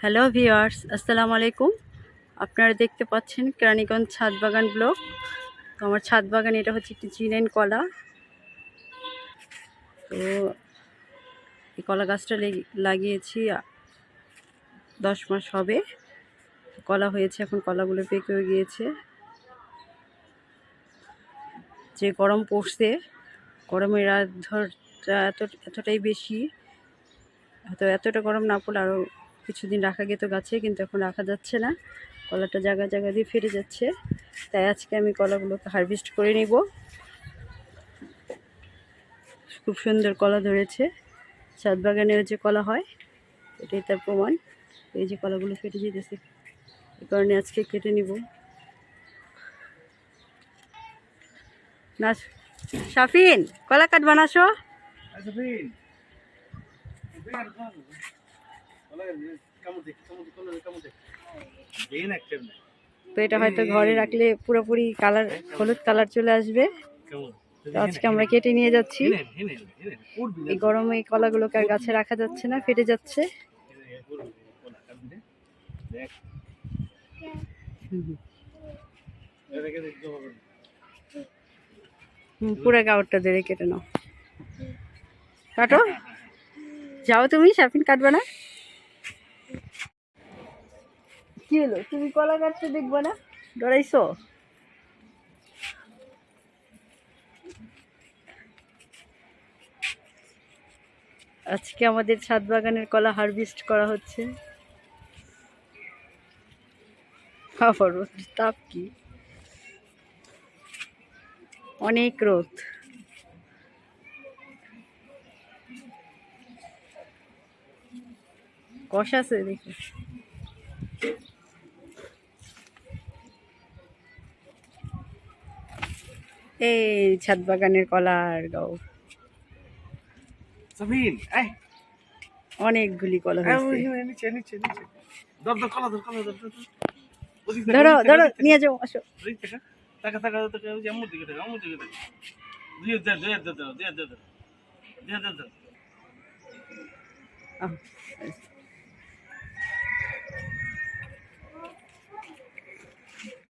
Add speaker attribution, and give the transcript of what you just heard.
Speaker 1: Hello viewers আসসালামু আলাইকুম আপনারা দেখতে পাচ্ছেন কেরানীগঞ্জ ছাদ বাগান ব্লক। তো আমার ছাদ বাগান এটা হচ্ছে একটি চিনেন কলা। তো এই কলা গাছটা লেগে- লাগিয়েছি দশ মাস হবে। কলা হয়েছে, এখন কলাগুলো পেকেও গিয়েছে। যে গরম পড়ছে, গরমের রাত ধরটা এত এতটাই বেশি। হয়তো এতটা গরম না পড়লে আরও কিছুদিন রাখা যেত গাছে, কিন্তু এখন রাখা যাচ্ছে না। কলাটা জায়গা জায়গা দিয়ে ফেটে যাচ্ছে। তাই আজকে আমি কলাগুলোকে হারভেস্ট করে নিব। খুব সুন্দর কলা ধরেছে। বাগানেও যে কলা হয়, এটাই তার প্রমাণ। এই যে কলাগুলো ফেটে যেতেছে, এই কারণে আজকে কেটে নিব। না সাফিন কলা
Speaker 2: একটা না
Speaker 1: তো এটা হয়তো ঘরে রাখলে পুরোপুরি কালার, হলুদ কালার চলে আসবে। আজকে আমরা কেটে নিয়ে যাচ্ছি। এই গরমে কলাগুলোকে আর গাছে রাখা যাচ্ছে না, ফেটে যাচ্ছে। পুরো গাওয়ারটা ধরে কেটে নাও। কাটো। যাও তুমি সাফিন কাটবে না? কি হলো? তুমি কলা কাটতে দেখবে না? ডরাইছো? আজকে আমাদের ছাদ বাগানের কলা হারভেস্ট করা হচ্ছে। আবার তাপ কি? অনেক রোদ। কষাছে দেখি। এই ছাদ বাগানের কলার গাও অনেকগুলি কলা হয়েছে
Speaker 2: ধর ধর।
Speaker 1: নিয়ে যাও আসো।
Speaker 2: টাকা টাকা টাকা আমার দিকে টাকা আমার দিকে টাকা দিয়ে দে দিয়ে দে দিয়ে দে দিয়ে দে দিয়ে দে